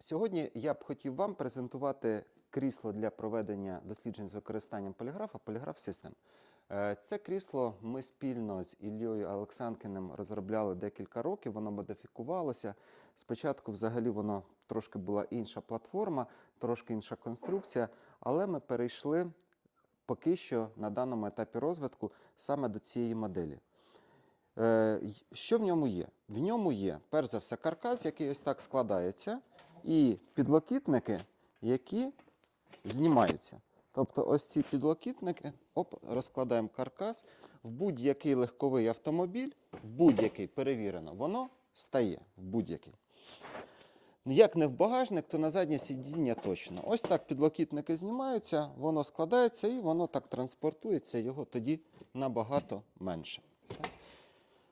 Сьогодні я б хотів вам презентувати крісло для проведення досліджень з використанням поліграфа Polygraph System. Е, Це крісло ми спільно з Іллею Олексанкіним розробляли декілька років, воно модифікувалося. Спочатку, взагалі, воно трошки була інша платформа, трошки інша конструкція, але ми перейшли поки що на даному етапі розвитку саме до цієї моделі. Е, Що в ньому є? В ньому є, перш за все, каркас, який ось так складається, і підлокітники, які знімаються. Тобто ось ці підлокітники, оп, розкладаємо каркас, в будь-який легковий автомобіль, в будь-який перевірено, воно стає в будь-який. Як не в багажник, то на заднє сидіння точно. Ось так підлокітники знімаються, воно складається і воно так транспортується, його тоді набагато менше.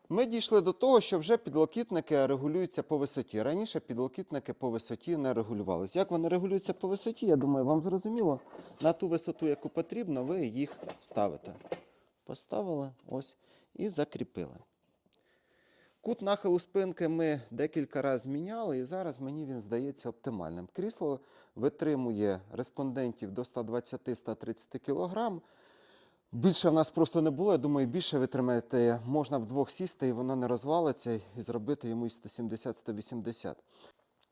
Ми дійшли до того, що вже підлокітники регулюються по висоті. Раніше підлокітники по висоті не регулювалися. Як вони регулюються по висоті, я думаю, вам зрозуміло. На ту висоту, яку потрібно, ви їх ставите. Поставили ось і закріпили. Кут нахилу спинки ми декілька разів зміняли, і зараз мені він здається оптимальним. Крісло витримує респондентів до 120-130 кг. Більше в нас просто не було. Я думаю, більше витримаєте. Можна вдвох сісти, і воно не розвалиться, і зробити йому 170-180.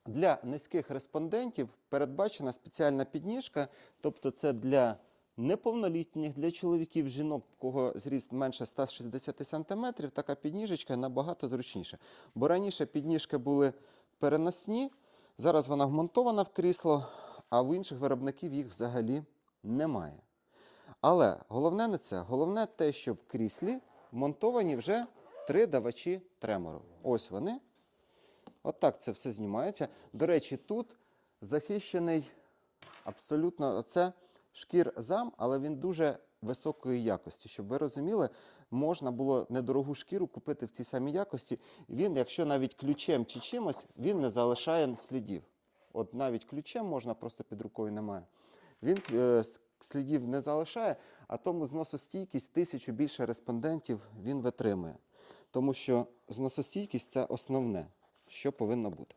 Для низьких респондентів передбачена спеціальна підніжка, тобто це для неповнолітніх, для чоловіків, жінок, в кого зріст менше 160 см, така підніжечка набагато зручніша. Бо раніше підніжки були переносні, зараз вона вмонтована в крісло, а в інших виробників їх взагалі немає. Але головне не це. Головне те, що в кріслі вмонтовані вже три давачі тремору. Ось вони. Отак це все знімається. До речі, тут захищений абсолютно це шкір зам, але він дуже високої якості. Щоб ви розуміли, можна було недорогу шкіру купити в цій самій якості. Він, якщо навіть ключем чи чимось, він не залишає слідів. От навіть ключем можна, просто під рукою немає. Він е, слідів не залишає, а тому зносостійкість тисячу більше респондентів він витримує. Тому що зносостійкість це основне, що повинно бути.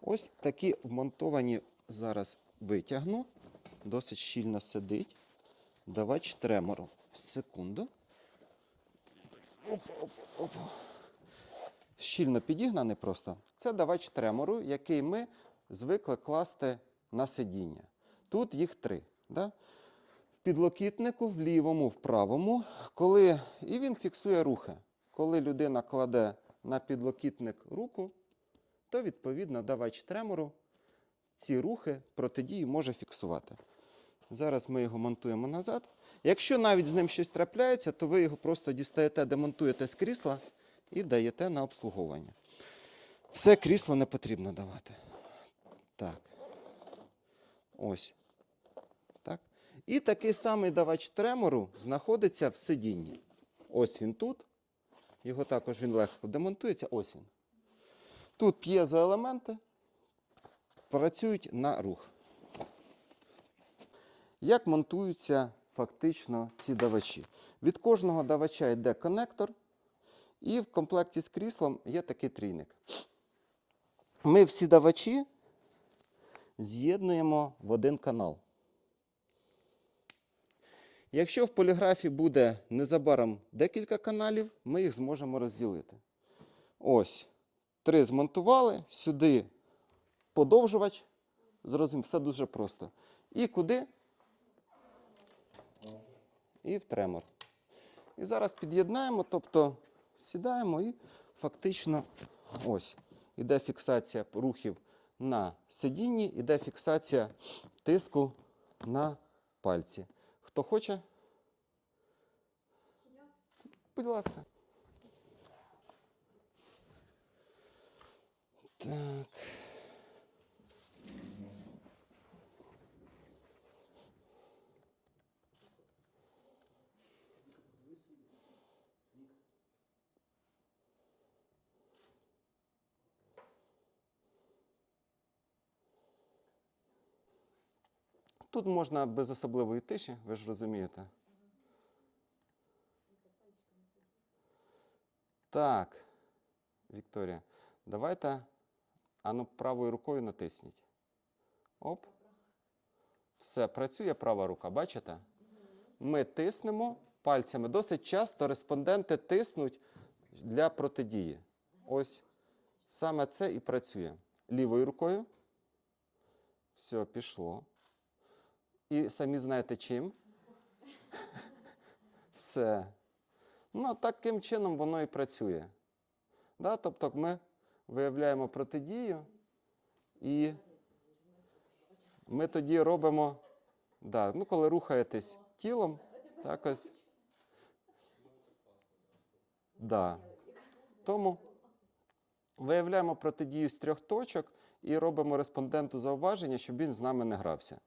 Ось такі вмонтовані зараз витягну. Досить щільно сидить. Давач тремору. Секунду. Опа, опа, опа. Щільно підігнаний просто. Це давач тремору, який ми звикли класти на сидіння. Тут їх три. Да? Підлокітнику, в лівому, в правому, коли... і він фіксує рухи. Коли людина кладе на підлокітник руку, то відповідно давач тремору ці рухи протидію може фіксувати. Зараз ми його монтуємо назад. Якщо навіть з ним щось трапляється, то ви його просто дістаєте, демонтуєте з крісла і даєте на обслуговування. Все крісло не потрібно давати. Так. Ось. І такий самий давач тремору знаходиться в сидінні. Ось він тут. Його також він легко демонтується. Ось він. Тут п'єзоелементи працюють на рух. Як монтуються фактично ці давачі? Від кожного давача йде конектор, і в комплекті з кріслом є такий трійник. Ми всі давачі з'єднуємо в один канал. Якщо в поліграфі буде незабаром декілька каналів, ми їх зможемо розділити. Ось, три змонтували, сюди подовжувач. Зрозумів, все дуже просто. І куди? І в тремор. І зараз під'єднаємо, тобто сідаємо і фактично ось іде фіксація рухів на сидінні, іде фіксація тиску на пальці. Хто хоче? Будь ласка. Так. Тут можна без особливої тиші, ви ж розумієте. Так, Вікторія, давайте ану правою рукою натисніть. Оп. Все, працює права рука, бачите? Ми тиснемо пальцями. Досить часто респонденти тиснуть для протидії. Ось саме це і працює. Лівою рукою. Все, пішло. І самі знаєте чим. Все. Ну, таким чином воно і працює. Да? Тобто ми виявляємо протидію і ми тоді робимо, да, ну, коли рухаєтесь тілом, так ось. Да. Тому виявляємо протидію з трьох точок і робимо респонденту зауваження, щоб він з нами не грався.